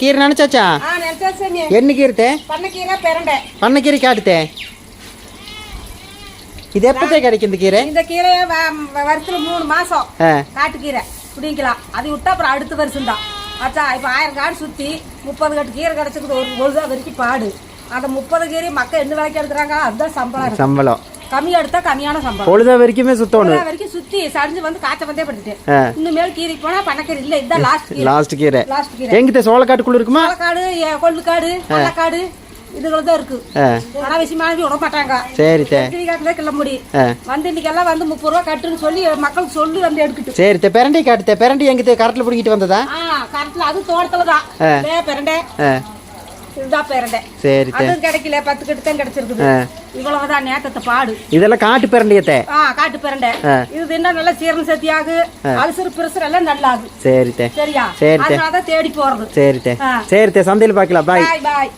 கீரை நினைச்சாச்சா? என்ன கீரை? தே பண்ணக்கீரை காட்டுத்தே இது எப்பத்தே கிடைக்கும் இந்த கீரை? இந்த கீரையை வருஷத்துல மூணு மாசம் காட்டுக்கீரை. பிடிக்கலாம் அது விட்டா அப்புறம் அடுத்த வருஷம் தான். ஆச்சா இப்போ ஆயிரம் காடு சுற்றி முப்பது கட்டு கீரை கிடச்சிருக்குது ஒரு பொழுதா வரைக்கும் பாடு. அந்த முப்பது கீரை மக்கள் என்ன விலைக்கு எடுக்கிறாங்க அதுதான் சம்பளம். சம்பளம். கம்மியா எடுத்தா கம்மியான சம்பளம். பொழுத வரைக்குமே சுத்தணும் வரைக்கும் சுத்தி சரிஞ்சு வந்து காய்ச்ச வந்தே படுத்துட்டேன். ஆ. இனிமேல் கீரைக்கு போனா பண்ணக்கீரை இல்ல இதுதான் லாஸ்ட் கீரை. லாஸ்ட் கீரை. லாஸ்ட் கீரை. எங்கிட்ட சோளக்காட்டுக்குள்ள இருக்குமா? பாலக்காடு ஏ- கொள்ளுக்காடு பள்ளக்காடு இதுகளும் தான் இருக்கு. ஆனா விஷயமான விட மாட்டாங்க. சரி கிளிக்காட்டுல கிளம்புடி. வந்து இன்னைக்கெல்லாம் வந்து முப்பது ரூபா கட்டுன்னு சொல்லி மக்களுக்கு சொல்லி வந்து எடுக்கட்டும். சரி தே பிரண்டி காட்டுத்தே பிரண்டி எங்கிட்ட கரட்டில் பிடிக்கிட்டு வந்ததா? ஆ கரத்துல அது தோட்டத்துல தான். பெரண்டை. இதுதான் சரி அதுவும் கிடைக்கல பத்து கட்டு தான் கிடைச்சிருக்குது. இவ்வளவுதான் நேத்தத்தை பாடு. இதெல்லாம் காட்டு பிரண்டியத்தே ஆ காட்டு. இது என்ன நல்லா சீரண சத்தியாகு அலசர் பிரசர் எல்லாம் நல்லாகு. சரி தே. சரியா? சரி, தே. அதனாலதான் தேடி போறது. சரி தே. ஆ. சரி தே. சந்தையில் பார்க்கலாம் பாய் பாய்